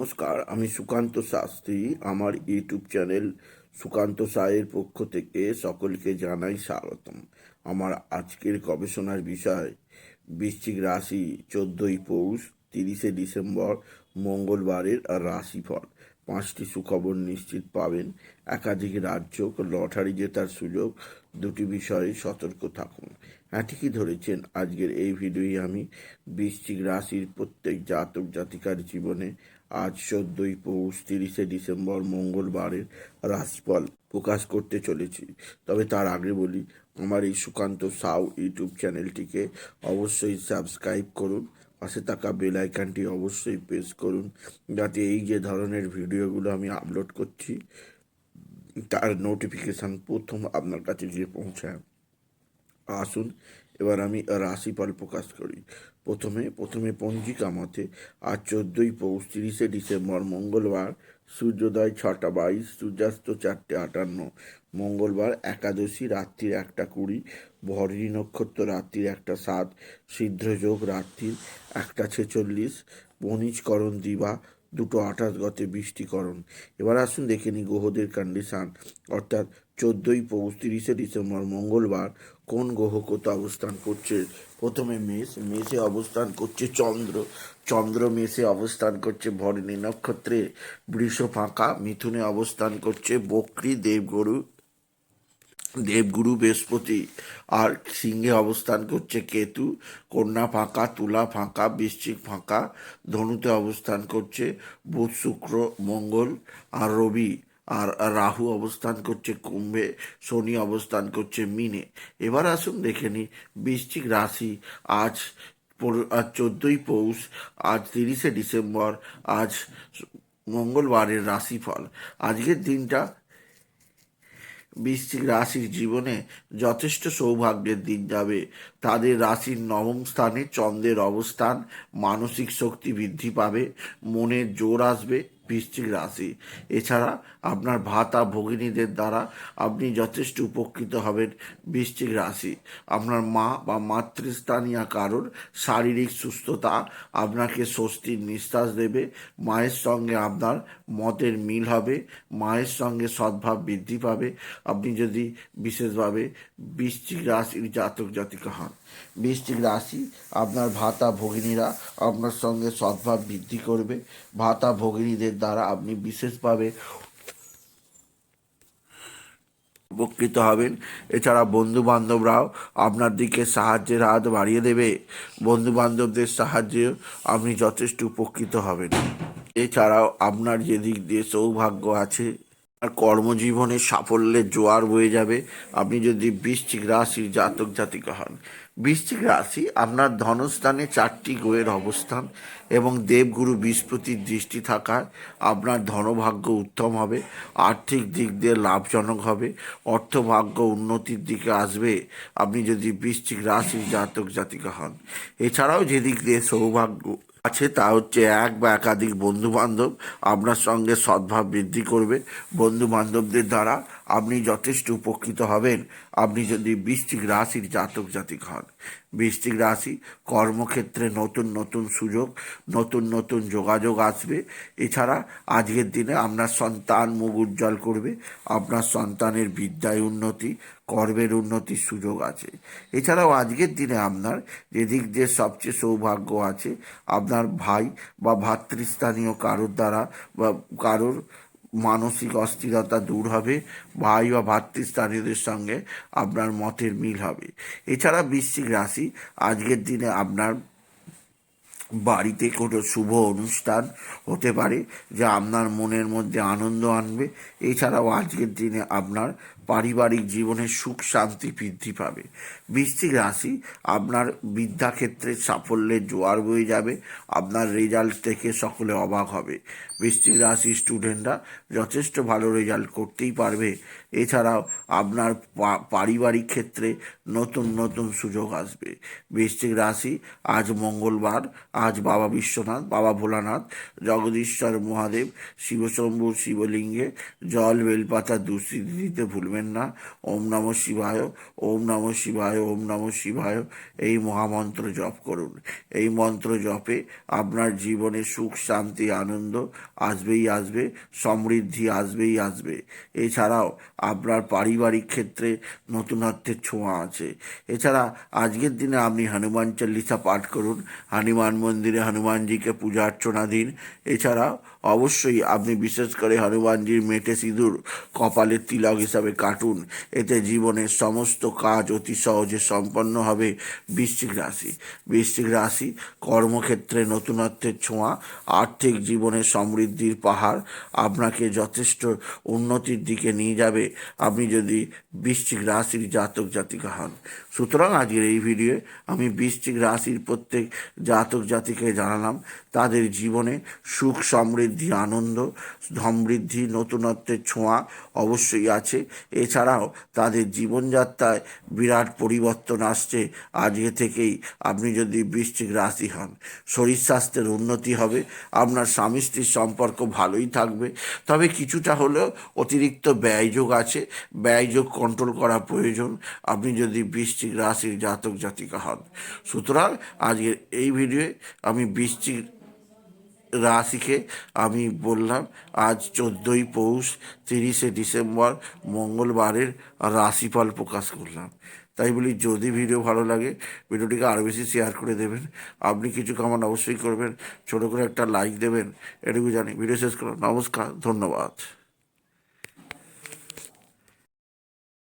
নমস্কার, আমি সুকান্ত শাস্ত্রী। আমার ইউটিউব চ্যানেল সুকান্ত সায়ের পক্ষ থেকে সকলকে জানাই স্বাগতম। আমার আজকের গবেষণার বিষয়, বৃশ্চিক রাশি, চোদ্দই পৌষ, তিরিশে ডিসেম্বর, মঙ্গলবারের রাশিফল। পাঁচটি সুখবর নিশ্চিত পাবেন। একাধিক রাজ্য লটারি জেতার সুযোগ। দুটি বিষয়ে সতর্ক থাকুন। হ্যাঁ ঠিকই ধরেছেন? আজকের এই ভিডিওই আমি বৃশ্চিক রাশির প্রত্যেক জাতক জাতিকার জীবনে আজ চোদ্দই পৌষ তিরিশে ডিসেম্বর মঙ্গলবারের রাশিফল প্রকাশ করতে চলেছি। তবে তার আগে বলি, আমার এই সুকান্ত সাউ ইউটিউব চ্যানেলটিকে অবশ্যই সাবস্ক্রাইব করুন, পাশে থাকা বেল আইকনটি অবশ্যই প্রেস করুন, যাতে এই যে ধরনের ভিডিওগুলো আমি আপলোড করছি, তার নোটিফিকেশান প্রথম আপনার কাছে গিয়ে পৌঁছায়। আসুন, এবার আমি রাশিফল প্রকাশ করি। প্রথমে প্রথমে পঞ্জিকা মতে আজ চোদ্দোই পৌষ তিরিশে ডিসেম্বর মঙ্গলবার, সূর্যোদয় ছটা বাইশ, সূর্যাস্ত চারটে আটান্ন। মঙ্গলবার একাদশী, রাত্রির একটা কুড়ি, ভরণী নক্ষত্র রাত্রির একটা সাত, সিদ্ধযোগ রাত্রির একটা ছেচল্লিশ, বণিজকরণ দিবা দুটো আঠাশ গতে বৃষ্টিকরণ। এবার আসুন দেখে নিই গ্রহদের কন্ডিশান অর্থাৎ চোদ্দোই পৌষ তিরিশে ডিসেম্বর মঙ্গলবার কোন গ্রহ কত অবস্থান করছে? প্রথমে মেষ, মেষে অবস্থান করছে চন্দ্র। চন্দ্র মেষে অবস্থান করছে ভরণী নক্ষত্রে। বৃষ ফাঁকা, মিথুনে অবস্থান করছে বক্রী দেবগরু, দেবগুরু বৃহস্পতি। আর সিংহে অবস্থান করছে কেতু। কন্যা ফাঁকা, তুলা ফাঁকা, বৃশ্চিক ফাঁকা। ধনুতে অবস্থান করছে বুধ, শুক্র, মঙ্গল আর রবি। আর রাহু অবস্থান করছে, কুম্ভে শনি অবস্থান করছে, মিনে। এবার আসুন দেখে নিই, বৃশ্চিক রাশি আজ চোদ্দোই পৌষ, আজ তিরিশে ডিসেম্বর, আজ মঙ্গলবারের রাশিফল। আজকের দিনটা বৃশ্চিক রাশির জীবনে যথেষ্ট সৌভাগ্যের দিন যাবে। তাদের রাশির নবম স্থানে চন্দ্রের অবস্থান, মানসিক শক্তি বৃদ্ধি পাবে, মনের জোর আসবে বৃশ্চিক রাশি। এছাড়া আপনার ভাতা ভগিনীদের দ্বারা আপনি যথেষ্ট উপকৃত হবেন বৃশ্চিক রাশি। আপনার মা বা মাতৃস্থানীয় কারোর শারীরিক সুস্থতা আপনাকে স্বস্তির নিঃশ্বাস দেবে। মায়ের সঙ্গে আপনার মতের মিল হবে। মায়ের সঙ্গে সদ্ভাব বৃদ্ধি পাবে। আপনি যদি বিশেষভাবে বৃশ্চিক রাশির জাতক জাতিকা হন, বৃশ্চিক রাশি আপনার ভাতা ভগিনীরা আপনার সঙ্গে সদ্ভাব বৃদ্ধি করবে। ভাতা ভগিনীদের দ্বারা আপনি বিশেষভাবে উপকৃত হবেন। এছাড়া বন্ধু বান্ধবরাও আপনার দিকে সাহায্যের হাত বাড়িয়ে দেবে। বন্ধু বান্ধবদের সাহায্যে আপনি যথেষ্ট উপকৃত হবেন। এছাড়াও আপনার যে দিক দিয়ে সৌভাগ্য আছে আর কর্মজীবনে সাফল্যের জোয়ার বয়ে যাবে। আপনি যদি বৃশ্চিক রাশির জাতক জাতিকা হন বৃশ্চিক রাশি আপনার ধনস্থানে চারটি গ্রহের অবস্থান এবং দেবগুরু বৃহস্পতির দৃষ্টি থাকায় আপনার ধনভাগ্য উত্তম হবে, আর্থিক দিক দিয়ে লাভজনক হবে, অর্থভাগ্য উন্নতির দিকে আসবে। আপনি যদি বৃশ্চিক রাশির জাতক জাতিকা হন, এছাড়াও যেদিক দিয়ে সৌভাগ্য আছে তা হচ্ছে এক বা একাধিক বন্ধু বান্ধব আপনার সঙ্গে সদ্ভাব বৃদ্ধি করবে। বন্ধু বান্ধবদের দ্বারা আপনি যথেষ্ট উপকৃত হবেন। আপনি যদি বৃষ্টিক রাশির জাতক, জাতিক হন। বৃষ্টিক রাশি কর্মক্ষেত্রে নতুন নতুন সুযোগ, নতুন নতুন যোগাযোগ আসবে। এছাড়া আজকের দিনে আপনার সন্তান মুখ উজ্জ্বল করবে, আপনার সন্তানের বিদ্যায় উন্নতি, কর্মের উন্নতির সুযোগ আছে। এছাড়াও আজকের দিনে আপনার যেদিক দিয়ে সবচেয়ে সৌভাগ্য আছে, আপনার ভাই বা ভাতৃস্থানীয় কারোর দ্বারা বা কারোর মানসিক অস্থিরতা দূর হবে, ভাই বা ভাতৃস্থানীয়দের সঙ্গে আপনার মতের মিল হবে। এছাড়া বৃশ্চিক রাশি, আজকের দিনে আপনার বাড়িতে কোনো শুভ অনুষ্ঠান হতে পারে, যা আপনার মনের মধ্যে আনন্দ আনবে। এছাড়াও আজকের দিনে আপনার পারিবারিক জীবনে সুখ, শান্তি বৃদ্ধি পাবে। বৃশ্চিক রাশি আপনার বিদ্যাক্ষেত্রে সাফল্যের জোয়ার বয়ে যাবে, আপনার রেজাল্ট থেকে সকলে অবাক হবে। বৃশ্চিক রাশি স্টুডেন্টরা যথেষ্ট ভালো রেজাল্ট করতেই পারবে। এছাড়াও আপনার পারিবারিক ক্ষেত্রে নতুন নতুন সুযোগ আসবে। বৃশ্চিক রাশি আজ মঙ্গলবার, আজ বাবা বিশ্বনাথ, বাবা ভোলানাথ, জগদীশ্বর মহাদেব, শিবশম্ভু, শিবলিঙ্গে, জল, বেলপাতা দুস্থিতি দিতে ভুলবেন ভুলবেন না। ওম নম শিবায়, ওম নম শিবায়, ওম নম শিবায়। এই মহামন্ত্র জপ করুন। এই মন্ত্র জপে আপনার জীবনে সুখ, শান্তি, আনন্দ আসবেই আসবে, সমৃদ্ধি আসবেই আসবে। এছাড়াও আপনার পারিবারিক ক্ষেত্রে নতুনত্বের ছোঁয়া আছে। এছাড়া আজকের দিনে আপনি হনুমান চল্লিশা পাঠ করুন। হনুমান মন্দিরে হনুমানজিকে পূজা অর্চনা দিন। এছাড়া অবশ্যই আপনি বিশেষ করে হনুমানজির মেটে সিঁদুর কপালের তিলক হিসাবে কাটুন এতে জীবনের সমস্ত কাজ অতি সহজে সম্পন্ন হবে বৃশ্চিক রাশি। বৃশ্চিক রাশি, কর্মক্ষেত্রে নতুনত্বের ছোঁয়া, আর্থিক জীবনে সমৃদ্ধির পাহাড় আপনাকে যথেষ্ট উন্নতির দিকে নিয়ে যাবে। আপনি যদি বৃশ্চিক রাশির জাতক জাতিকা হন। সুতরাং আজকের এই ভিডিওয়ে আমি বৃশ্চিক রাশির প্রত্যেক জাতক জাতিকে জানালাম, তাদের জীবনে সুখ, সমৃদ্ধি, আনন্দ সমৃদ্ধি নতুনত্বের ছোঁয়া অবশ্যই আছে। এছাড়াও তাদের জীবনযাত্রায় বিরাট পরিবর্তন আসছে। আজকে থেকেই আপনি যদি বৃশ্চিক রাশি হন, শরীর স্বাস্থ্যের উন্নতি হবে, আপনার স্বামী স্ত্রীর সম্পর্ক ভালোই থাকবে। তবে কিছুটা হলেও অতিরিক্ত ব্যয়যোগ আছে। ব্যয়যোগ কন্ট্রোল করা প্রয়োজন। আপনি যদি বৃশ্চিক রাশির জাতক জাতিকা হন। সুতরাং আজকের এই ভিডিওয়ে আমি বৃশ্চিক রাশিকে আমি বললাম, আজ চোদ্দোই পৌষ, তিরিশে ডিসেম্বর, মঙ্গলবারের রাশিফল প্রকাশ করলাম। তাই বলি, যদি ভিডিও ভালো লাগে, ভিডিওটিকে আরও বেশি শেয়ার করে দেবেন। আপনি কিছু কামান অবশ্যই করবেন, ছোটো করে একটা লাইক দেবেন, এটুকু জানি। ভিডিও শেষ করুন নমস্কার, ধন্যবাদ।